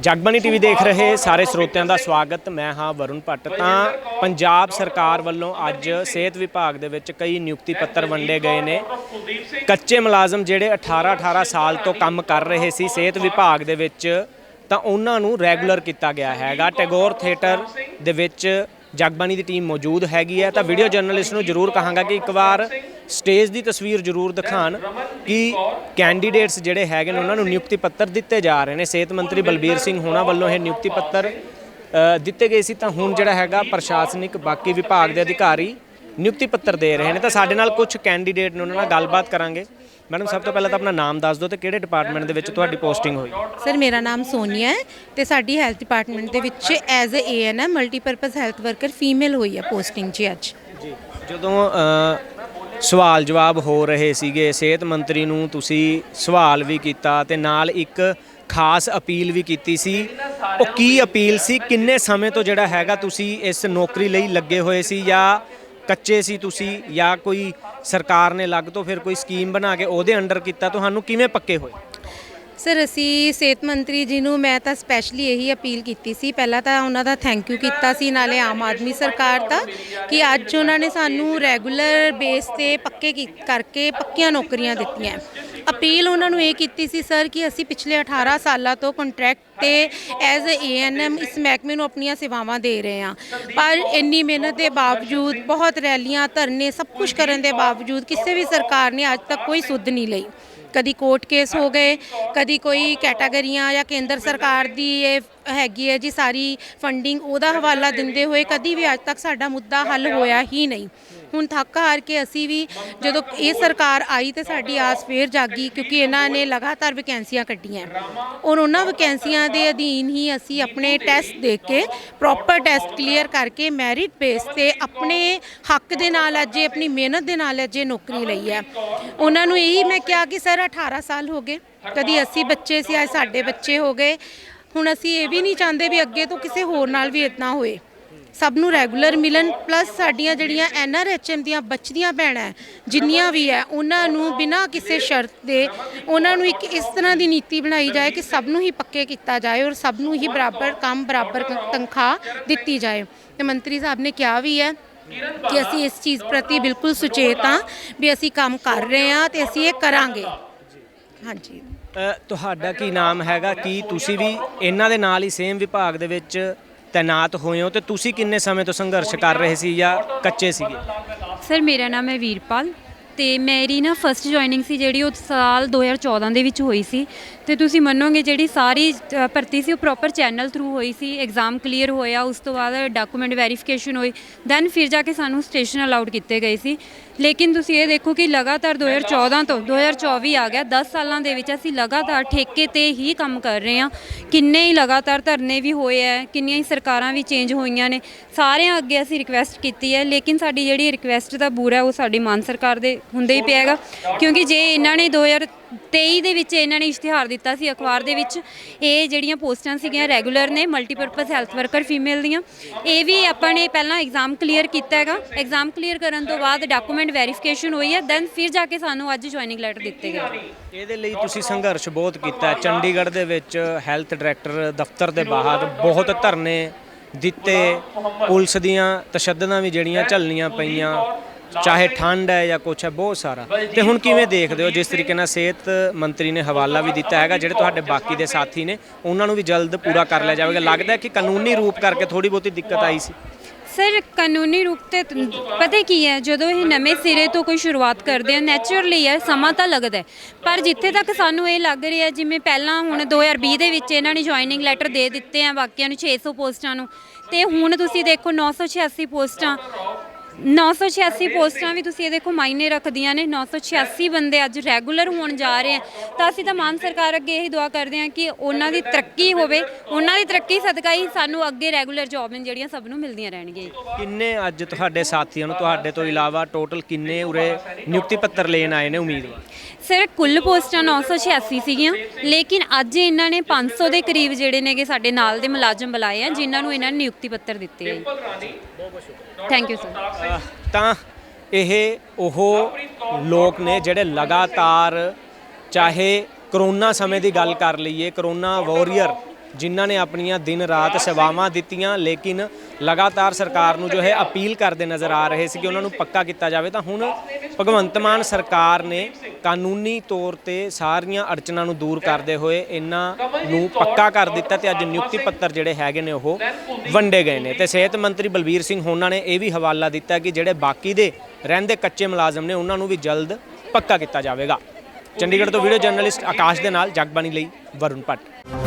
Jagbani TV ਦੇਖ ਰਹੇ ਸਾਰੇ ਸਰੋਤਿਆਂ ਦਾ ਸਵਾਗਤ। ਮੈਂ ਹਾਂ ਵਰੁਣ ਭੱਟ। ਤਾਂ ਪੰਜਾਬ ਸਰਕਾਰ ਵੱਲੋਂ ਅੱਜ ਸਿਹਤ ਵਿਭਾਗ ਦੇ ਵਿੱਚ ਕਈ ਨਿਯੁਕਤੀ ਪੱਤਰ ਵੰਡੇ ਗਏ ਨੇ। ਕੱਚੇ ਮੁਲਾਜ਼ਮ ਜਿਹੜੇ 18 18 ਸਾਲ ਤੋਂ ਕੰਮ ਕਰ ਰਹੇ ਸੀ ਸਿਹਤ ਵਿਭਾਗ ਦੇ ਵਿੱਚ, ਤਾਂ ਉਹਨਾਂ ਨੂੰ ਰੈਗੂਲਰ ਕੀਤਾ ਗਿਆ ਹੈਗਾ। ਟੈਗੋਰ ਥੀਏਟਰ ਦੇ ਵਿੱਚ ਜਗਬਾਣੀ ਦੀ ਟੀਮ ਮੌਜੂਦ ਹੈਗੀ ਹੈ। ਤਾਂ ਵੀਡੀਓ ਜਰਨਲਿਸਟ ਨੂੰ ਜ਼ਰੂਰ ਕਹਾਂਗਾ ਕਿ ਇੱਕ ਵਾਰ ਸਟੇਜ ਦੀ ਤਸਵੀਰ ਜ਼ਰੂਰ ਦਿਖਾਣ ਕਿ ਕੈਂਡੀਡੇਟਸ ਜਿਹੜੇ ਹੈਗੇ ਨੇ ਉਹਨਾਂ ਨੂੰ ਨਿਯੁਕਤੀ ਪੱਤਰ ਦਿੱਤੇ ਜਾ ਰਹੇ ਨੇ। ਸਿਹਤ ਮੰਤਰੀ ਬਲਬੀਰ ਸਿੰਘ ਹੋਣਾ ਵੱਲੋਂ ਇਹ ਨਿਯੁਕਤੀ ਪੱਤਰ ਦਿੱਤੇ ਗਏ ਸੀ। ਤਾਂ ਹੁਣ ਜਿਹੜਾ ਹੈਗਾ ਪ੍ਰਸ਼ਾਸਨਿਕ ਬਾਕੀ ਵਿਭਾਗ ਦੇ ਅਧਿਕਾਰੀ ਨਿਯੁਕਤੀ ਪੱਤਰ ਦੇ ਰਹੇ ਨੇ। ਤਾਂ ਸਾਡੇ ਨਾਲ ਕੁਝ ਕੈਂਡੀਡੇਟ ਨੇ ਉਹਨਾਂ ਨਾਲ ਗੱਲਬਾਤ ਕਰਾਂਗੇ। ਮੈਡਮ ਸਭ ਤੋਂ ਪਹਿਲਾਂ ਤਾਂ ਆਪਣਾ ਨਾਮ ਦੱਸ ਦਿਓ ਤੇ ਕਿਹੜੇ ਡਿਪਾਰਟਮੈਂਟ ਦੇ ਵਿੱਚ ਤੁਹਾਡੀ ਪੋਸਟਿੰਗ ਹੋਈ? ਸਰ ਮੇਰਾ ਨਾਮ ਸੋਨੀਆ ਹੈ ਤੇ ਸਾਡੀ ਹੈਲਥ ਡਿਪਾਰਟਮੈਂਟ ਦੇ ਵਿੱਚ as uh ANM multipurpose health worker female ਹੋਈ ਹੈ ਪੋਸਟਿੰਗ 'ਚ ਅੱਜ। ਜੀ ਜਦੋਂ ਅ, ਸਵਾਲ ਜਵਾਬ ਹੋ ਰਹੇ ਸੀਗੇ। ਸਿਹਤ ਮੰਤਰੀ ਨੂੰ ਤੁਸੀਂ ਸਵਾਲ ਵੀ ਕੀਤਾ ਤੇ ਨਾਲ ਇੱਕ ਖਾਸ ਅਪੀਲ ਵੀ ਕੀਤੀ ਸੀ। ਉਹ ਕੀ ਅਪੀਲ ਸੀ? ਕਿੰਨੇ ਸਮੇਂ ਤੋਂ ਜਿਹੜਾ ਹੈਗਾ ਤੁਸੀਂ ਇਸ ਨੌਕਰੀ ਲਈ ਲੱਗੇ ਹੋਏ ਸੀ ਜਾਂ ਕੱਚੇ ਸੀ ਤੁਸੀਂ ਜਾਂ ਕੋਈ ਸਰਕਾਰ ਨੇ ਲੱਗ ਤੋਂ ਫਿਰ ਕੋਈ ਸਕੀਮ ਬਣਾ ਕੇ ਉਹਦੇ ਅੰਡਰ ਕੀਤਾ? ਤੁਹਾਨੂੰ ਕਿਵੇਂ ਪੱਕੇ ਹੋਏ? ਸਰ, ਅਸੀਂ ਸਿਹਤ ਮੰਤਰੀ ਜੀ ਨੂੰ, ਮੈਂ ਤਾਂ ਸਪੈਸ਼ਲੀ ਇਹੀ ਅਪੀਲ ਕੀਤੀ ਸੀ। ਪਹਿਲਾਂ ਤਾਂ ਉਹਨਾਂ ਦਾ ਥੈਂਕ ਯੂ ਕੀਤਾ ਸੀ, ਨਾਲੇ ਆਮ ਆਦਮੀ ਸਰਕਾਰ ਦਾ, ਕਿ ਅੱਜ ਉਹਨਾਂ ਨੇ ਸਾਨੂੰ ਰੈਗੂਲਰ ਬੇਸ ਤੇ ਪੱਕੇ ਕੀ- ਕਰਕੇ ਪੱਕੀਆਂ ਨੌਕਰੀਆਂ ਦਿੱਤੀਆਂ। ਅਪੀਲ ਉਹਨਾਂ ਨੂੰ ਇਹ ਕੀਤੀ ਸੀ, ਸਰ, ਕਿ ਅਸੀਂ ਪਿਛਲੇ 18 ਸਾਲਾਂ ਤੋਂ ਕੰਟਰੈਕਟ ਤੇ ਐਜ਼ ਅ ਏਐਨਐਮ ਇਸ ਮਹਿਕਮੇ ਨੂੰ ਆਪਣੀਆਂ ਸੇਵਾਵਾਂ ਦੇ ਰਹੇ ਹਾਂ। ਪਰ ਇੰਨੀ ਮਿਹਨਤ ਦੇ ਬਾਵਜੂਦ, ਬਹੁਤ ਰੈਲੀਆਂ, ਧਰਨੇ, ਸਭ ਕੁਝ ਕਰਨ ਦੇ ਬਾਵਜੂਦ, ਕਿਸੇ ਵੀ ਸਰਕਾਰ ਨੇ ਅੱਜ ਤੱਕ ਕੋਈ ਸੁੱਧ ਨਹੀਂ ਲਈ। ਕਦੀ ਕੋਰਟ ਕੇਸ ਹੋ ਗਏ, ਕਦੀ ਕੋਈ ਕੈਟਾਗਰੀਆਂ ਜਾਂ ਕੇਂਦਰ ਸਰਕਾਰ ਦੀ ਇਹ ਹੈਗੀ ਹੈ ਜੀ ਸਾਰੀ ਫੰਡਿੰਗ ਉਹਦਾ ਹਵਾਲਾ ਦਿੰਦੇ ਹੋਏ ਕਦੀ ਵੀ ਅੱਜ ਤੱਕ ਸਾਡਾ ਮੁੱਦਾ ਹੱਲ ਹੋਇਆ ਹੀ ਨਹੀਂ। ਹੁਣ ਥੱਕ ਹਾਰ ਕੇ ਅਸੀਂ ਵੀ ਜਦੋਂ ਇਹ ਸਰਕਾਰ ਆਈ ਤੇ ਸਾਡੀ ਆਸ ਫੇਰ ਜਾਗੀ, ਕਿਉਂਕਿ ਇਹਨਾਂ ਨੇ ਲਗਾਤਾਰ ਵੈਕੈਂਸੀਆਂ ਕੱਢੀਆਂ। ਔਰ ਉਹਨਾਂ ਵੈਕੈਂਸੀਆਂ ਦੇ ਅਧੀਨ ਹੀ ਅਸੀਂ ਆਪਣੇ ਟੈਸਟ ਦੇ ਕੇ ਪ੍ਰੋਪਰ ਟੈਸਟ ਕਲੀਅਰ ਕਰਕੇ ਮੈਰਿਟ ਬੇਸ ਤੇ ਆਪਣੇ ਹੱਕ ਦੇ ਨਾਲ ਅੱਜ ਆਪਣੀ ਮਿਹਨਤ ਦੇ ਨਾਲ ਅੱਜ ਨੌਕਰੀ ਲਈ ਹੈ। ਉਹਨਾਂ ਨੂੰ ਇਹੀ ਮੈਂ ਕਿਹਾ ਕਿ ਸਰ 18 ਸਾਲ ਹੋ ਗਏ, ਕਦੀ ਅਸੀਂ ਬੱਚੇ ਸੀ, ਅੱਜ ਸਾਡੇ ਬੱਚੇ ਹੋ ਗਏ। ਹੁਣ ਅਸੀਂ ਇਹ ਵੀ ਨਹੀਂ ਚਾਹੁੰਦੇ ਵੀ ਅੱਗੇ ਤੋਂ ਕਿਸੇ ਹੋਰ ਨਾਲ ਵੀ ਇਤਨਾ ਹੋਏ। ਸਭ ਨੂੰ ਰੈਗੂਲਰ ਮਿਲਣ ਪਲੱਸ ਸਾਡੀਆਂ ਜਿਹੜੀਆਂ ਐਨਆਰਐਚਐਮ ਦੀਆਂ ਬਚਦੀਆਂ ਭੈਣਾਂ, ਜਿੰਨੀਆਂ ਵੀ ਹੈ, ਉਹਨਾਂ ਨੂੰ ਬਿਨਾਂ ਕਿਸੇ ਸ਼ਰਤ ਦੇ ਉਹਨਾਂ ਨੂੰ ਇੱਕ ਇਸ ਤਰ੍ਹਾਂ ਦੀ ਨੀਤੀ ਬਣਾਈ ਜਾਏ ਕਿ ਸਭ ਨੂੰ ਹੀ ਪੱਕੇ ਕੀਤਾ ਜਾਏ ਔਰ ਸਭ ਨੂੰ ਹੀ ਬਰਾਬਰ ਕੰਮ, ਬਰਾਬਰ ਤਨਖਾਹ ਦਿੱਤੀ ਜਾਏ। ਤੇ ਮੰਤਰੀ ਸਾਹਿਬ ਨੇ ਕਿਹਾ ਵੀ ਹੈ ਕਿ ਅਸੀਂ ਇਸ ਚੀਜ਼ ਪ੍ਰਤੀ ਬਿਲਕੁਲ ਸੁਚੇਤ ਹਾਂ ਵੀ ਅਸੀਂ ਕੰਮ ਕਰ ਰਹੇ ਹਾਂ ਤੇ ਅਸੀਂ ਇਹ ਕਰਾਂਗੇ। ਹਾਂਜੀ। ਤੁਹਾਡਾ ਕੀ ਨਾਮ ਹੈਗਾ? ਕੀ ਤੁਸੀਂ ਵੀ ਇਹਨਾਂ ਦੇ ਨਾਲ ਹੀ ਸੇਮ ਵਿਭਾਗ ਦੇ ਵਿੱਚ ਤੈਨਾਤ ਹੋਏ ਹੋ ਤੇ ਤੁਸੀਂ ਕਿੰਨੇ ਸਮੇਂ ਤੋਂ ਸੰਘਰਸ਼ ਕਰ ਰਹੇ ਸੀ ਜਾਂ ਕੱਚੇ ਸੀਗੇ? ਸਰ, ਮੇਰਾ ਨਾਮ ਹੈ ਵੀਰਪਾਲ। ਤੇ ਮੇਰੀ ਨਾ ਫਸਟ ਜੁਆਇਨਿੰਗ ਸੀ ਜਿਹੜੀ ਉਹ ਸਾਲ 2014 ਦੇ ਵਿੱਚ ਹੋਈ ਸੀ। ਤੇ ਤੁਸੀਂ ਮੰਨੋਗੇ ਜਿਹੜੀ ਸਾਰੀ ਅ, ਭਰਤੀ ਸੀ ਉਹ ਪ੍ਰੋਪਰ ਚੈਨਲ ਥਰੂ ਹੋਈ ਸੀ। ਐਗਜ਼ਾਮ ਕਲੀਅਰ ਹੋਇਆ ਉਸ ਤੋਂ ਬਾਅਦ ਡਾਕੂਮੈਂਟ ਵੈਰੀਫਿਕੇਸ਼ਨ ਹੋਈ। ਦੈਨ ਫਿਰ ਜਾ ਕੇ ਸਾਨੂੰ ਸਟੇਸ਼ਨ ਅਲਾਉਡ ਕੀਤੇ ਗਏ ਸੀ। ਲੇਕਿਨ ਤੁਸੀਂ ਇਹ ਦੇਖੋ ਕਿ ਲਗਾਤਾਰ 2014 ਤੋਂ 2024 ਆ ਗਿਆ। 10 ਸਾਲਾਂ ਦੇ ਵਿੱਚ ਅਸੀਂ ਲਗਾਤਾਰ ਠੇਕੇ ਤੇ ਹੀ ਕੰਮ ਕਰ ਰਹੇ ਹਾਂ। ਕਿੰਨੇ ਹੀ ਲਗਾਤਾਰ ਧਰਨੇ ਵੀ ਹੋਏ ਹੈ ਕਿੰਨੀਆਂ ਹੀ ਸਰਕਾਰਾਂ ਵੀ ਚੇਂਜ ਹੋਈਆਂ ਨੇ। ਸਾਰਿਆਂ ਅੱਗੇ ਅਸੀਂ ਰਿਕੁਐਸਟ ਕੀਤੀ ਹੈ ਲੇਕਿਨ ਸਾਡੀ ਜਿਹੜੀ ਰਿਕੁਐਸਟ ਦਾ ਬੂਰਾ ਉਹ ਸਾਡੀ ਮਾਨ ਸਰਕਾਰ ਦੇ ਹੁੰਦੇ ਹੀ ਪਿਆ ਹੈਗਾ। ਕਿਉਂਕਿ ਜੇ ਇਹਨਾਂ ਨੇ 2023 ਦੇ ਵਿੱਚ ਇਹਨਾਂ ਨੇ ਇਸ਼ਤਿਹਾਰ ਦਿੱਤਾ ਸੀ ਅਖਬਾਰ ਦੇ ਵਿੱਚ, ਇਹ ਜਿਹੜੀਆਂ ਪੋਸਟਾਂ ਸੀਗੀਆਂ ਰੈਗੂਲਰ ਨੇ ਮਲਟੀਪਰਪਸ ਹੈਲਥ ਵਰਕਰ ਫੀਮੇਲ ਦੀਆਂ, ਇਹ ਵੀ ਆਪਾਂ ਨੇ ਪਹਿਲਾਂ ਐਗਜ਼ਾਮ ਕਲੀਅਰ ਕੀਤਾ ਹੈਗਾ। ਐਗਜ਼ਾਮ ਕਲੀਅਰ ਕਰਨ ਤੋਂ ਬਾਅਦ ਡਾਕੂਮੈਂਟ ਵੈਰੀਫਿਕੇਸ਼ਨ ਹੋਈ ਹੈ ਦੈਨ ਫਿਰ ਜਾ ਕੇ ਸਾਨੂੰ ਅੱਜ ਜੁਆਇਨਿੰਗ ਲੈਟਰ ਦਿੱਤੇ ਗਏ। ਇਹਦੇ ਲਈ ਤੁਸੀਂ ਸੰਘਰਸ਼ ਬਹੁਤ ਕੀਤਾ। ਚੰਡੀਗੜ੍ਹ ਦੇ ਵਿੱਚ ਹੈਲਥ ਡਾਇਰੈਕਟਰ ਦਫ਼ਤਰ ਦੇ ਬਾਹਰ ਬਹੁਤ ਧਰਨੇ ਦਿੱਤੇ। ਪੁਲਿਸ ਦੀਆਂ ਤਸ਼ੱਦਦਾਂ ਵੀ ਜਿਹੜੀਆਂ ਝੱਲਣੀਆਂ ਪਈਆਂ। ਚਾਹੇ ਠੰਡ ਹੈ ਜਾਂ ਕੁਛ ਹੈ, ਬਹੁਤ ਸਾਰਾ। ਤੇ ਹੁਣ ਕਿਵੇਂ ਦੇਖਦੇ ਹੋ? ਜਿਸ ਤਰੀਕੇ ਨਾਲ ਸਿਹਤ ਮੰਤਰੀ ਨੇ ਹਵਾਲਾ ਵੀ ਦਿੱਤਾ ਹੈਗਾ, ਜਿਹੜੇ ਤੁਹਾਡੇ ਬਾਕੀ ਦੇ ਸਾਥੀ ਨੇ, ਉਹਨਾਂ ਨੂੰ ਵੀ ਜਲਦ ਪੂਰਾ ਕਰ ਲਿਆ ਜਾਵੇਗਾ। ਲੱਗਦਾ ਕਿ ਕਾਨੂੰਨੀ ਰੂਪ ਕਰਕੇ ਥੋੜੀ ਬਹੁਤੀ ਦਿੱਕਤ ਆਈ ਸੀ। ਸਰ, ਕਾਨੂੰਨੀ ਰੂਪ ਤੇ ਪਤਾ ਕੀ ਹੈ? ਜਦੋਂ ਇਹ ਨਵੇਂ ਸਿਰੇ ਤੋਂ ਕੋਈ ਸ਼ੁਰੂਆਤ ਕਰਦੇ ਆ, ਨੈਚੁਰਲੀ ਹੈ, ਸਮਾਂ ਤਾਂ ਲੱਗਦਾ ਪਰ ਜਿੱਥੇ ਤੱਕ ਸਾਨੂੰ ਇਹ ਲੱਗ ਰਿਹਾ, ਜਿਵੇਂ ਪਹਿਲਾਂ ਹੁਣ 2020 ਦੇ ਵਿੱਚ ਇਹਨਾਂ ਨੇ ਜੁਆਇਨਿੰਗ ਲੈਟਰ ਦੇ ਦਿੱਤੇ ਆ, ਬਾਕੀਆਂ ਨੂੰ 600 ਪੋਸਟਾਂ ਨੂੰ। ਤੇ ਹੁਣ ਤੁਸੀਂ ਦੇਖੋ 986 ਪੋਸਟਾਂ 986 ਪੋਸਟਾਂ ਵੀ ਤੁਸੀਂ ਇਹ ਦੇਖੋ ਮਾਇਨੇ ਰੱਖਦੀਆਂ ਨੇ 986 ਬੰਦੇ ਅੱਜ ਰੈਗੂਲਰ ਹੋਣ ਜਾ ਰਹੇ ਆ। ਤਾਂ ਅਸੀਂ ਤਾਂ ਮਾਨ ਸਰਕਾਰ ਅੱਗੇ ਇਹੀ ਦੁਆ ਕਰਦੇ ਹਾਂ ਕਿ ਉਹਨਾਂ ਦੀ ਤਰੱਕੀ ਹੋਵੇ ਉਹਨਾਂ ਦੀ ਤਰੱਕੀ ਸਦਕਾ ਹੀ ਸਾਨੂੰ ਅੱਗੇ ਰੈਗੂਲਰ ਜੌਬ ਨੇ ਜਿਹੜੀਆਂ ਸਭ ਨੂੰ ਮਿਲਦੀਆਂ ਰਹਿਣਗੀਆਂ ਕਿੰਨੇ ਅੱਜ ਤੁਹਾਡੇ ਸਾਥੀਆਂ ਨੂੰ ਤੁਹਾਡੇ ਤੋਂ ਇਲਾਵਾ ਟੋਟਲ ਕਿੰਨੇ ਉਰੇ ਨਿਯੁਕਤੀ ਪੱਤਰ ਲੈਣ ਆਏ ਨੇ ਉਮੀਦਵਾਰ ਸਰ ਕੁੱਲ ਪੋਸਟਾਂ 986 ਸੀਗੀਆਂ ਲੇਕਿਨ ਅੱਜ ਇਹਨਾਂ ਨੇ 500 ਦੇ ਕਰੀਬ ਜਿਹੜੇ ਨੇਗੇ ਸਾਡੇ ਨਾਲ ਦੇ ਮੁਲਾਜ਼ਮ ਬੁਲਾਏ ਆ ਜਿਨ੍ਹਾਂ ਨੂੰ ਇਹਨਾਂ ਨੇ ਨਿਯੁਕਤੀ ਪੱਤਰ ਦਿੱਤੇ ਆ ਥੈਂਕ ਯੂ ਸਰ ਤਾਂ ਇਹ ਉਹ ਲੋਕ ਨੇ ਜਿਹੜੇ ਲਗਾਤਾਰ ਚਾਹੇ ਕਰੋਨਾ ਸਮੇਂ ਦੀ ਗੱਲ ਕਰ ਲਈਏ, ਕਰੋਨਾ ਵਾਰੀਅਰ ਜਿਨ੍ਹਾਂ ਨੇ ਆਪਣੀਆਂ ਦਿਨ ਰਾਤ ਸੇਵਾਵਾਂ ਦਿੱਤੀਆਂ, ਲੇਕਿਨ ਲਗਾਤਾਰ ਸਰਕਾਰ ਨੂੰ ਜੋ ਹੈ ਅਪੀਲ ਕਰਦੇ ਨਜ਼ਰ ਆ ਰਹੇ ਸੀ ਕਿ ਉਹਨਾਂ ਨੂੰ ਪੱਕਾ ਕੀਤਾ ਜਾਵੇ, ਤਾਂ ਹੁਣ ਭਗਵੰਤ ਮਾਨ ਸਰਕਾਰ ਨੇ ਕਾਨੂੰਨੀ ਤੌਰ ਤੇ ਸਾਰੀਆਂ ਅੜਚਨਾਂ ਨੂੰ ਦੂਰ ਕਰਦੇ ਹੋਏ ਇਹਨਾਂ ਨੂੰ ਪੱਕਾ ਕਰ ਦਿੱਤਾ ਤੇ ਅੱਜ ਨਿਯੁਕਤੀ ਪੱਤਰ ਜਿਹੜੇ ਹੈਗੇ ਨੇ ਉਹ ਵੰਡੇ ਗਏ ਨੇ। ਤੇ ਸਿਹਤ ਮੰਤਰੀ ਬਲਬੀਰ ਸਿੰਘ ਹੋਣਾ ਨੇ ਇਹ ਵੀ ਹਵਾਲਾ ਦਿੱਤਾ ਕਿ ਜਿਹੜੇ ਬਾਕੀ ਦੇ ਰਹਿੰਦੇ ਕੱਚੇ ਮੁਲਾਜ਼ਮ ਨੇ ਉਹਨਾਂ ਨੂੰ ਵੀ ਜਲਦ ਪੱਕਾ ਕੀਤਾ ਜਾਵੇਗਾ। ਚੰਡੀਗੜ੍ਹ ਤੋਂ ਵੀਡੀਓ ਜਰਨਲਿਸਟ ਆਕਾਸ਼ ਦੇ ਨਾਲ, ਜਗਬਾਣੀ ਲਈ ਵਰੁਣ ਭੱਟ।